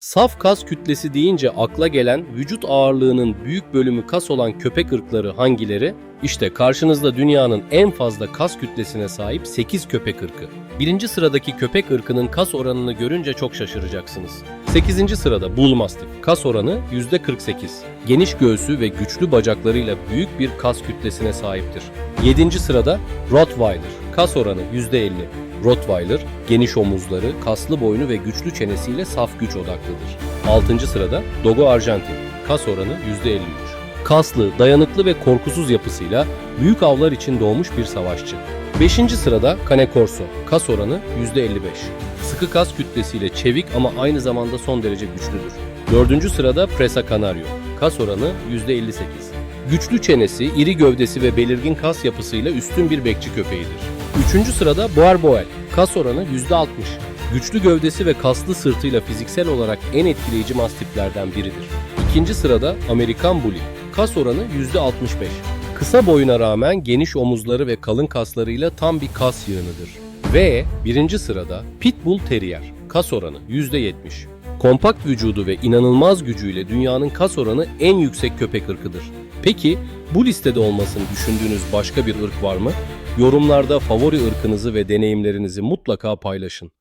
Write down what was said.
Saf kas kütlesi deyince akla gelen vücut ağırlığının büyük bölümü kas olan köpek ırkları hangileri? İşte karşınızda dünyanın en fazla kas kütlesine sahip 8 köpek ırkı. Birinci sıradaki köpek ırkının kas oranını görünce çok şaşıracaksınız. 8. sırada Bull Mastiff. Kas oranı %48. Geniş göğsü ve güçlü bacaklarıyla büyük bir kas kütlesine sahiptir. 7. sırada Rottweiler. Kas oranı %50. Rottweiler, geniş omuzları, kaslı boynu ve güçlü çenesiyle saf güç odaklıdır. 6. sırada Dogo Arjantin. Kas oranı %53. Kaslı, dayanıklı ve korkusuz yapısıyla büyük avlar için doğmuş bir savaşçı. 5. sırada Cane Corso. Kas oranı %55. Sıkı kas kütlesiyle çevik ama aynı zamanda son derece güçlüdür. 4. sırada Presa Canario. Kas oranı %58. Güçlü çenesi, iri gövdesi ve belirgin kas yapısıyla üstün bir bekçi köpeğidir. 3. sırada Boer Boel. Kas oranı %60. Güçlü gövdesi ve kaslı sırtıyla fiziksel olarak en etkileyici mastiflerden biridir. İkinci sırada Amerikan Bully. Kas oranı %65. Kısa boyuna rağmen geniş omuzları ve kalın kaslarıyla tam bir kas yığınıdır. Ve birinci sırada Pitbull Terrier. Kas oranı %70. Kompakt vücudu ve inanılmaz gücüyle dünyanın kas oranı en yüksek köpek ırkıdır. Peki bu listede olmasını düşündüğünüz başka bir ırk var mı? Yorumlarda favori ırkınızı ve deneyimlerinizi mutlaka paylaşın.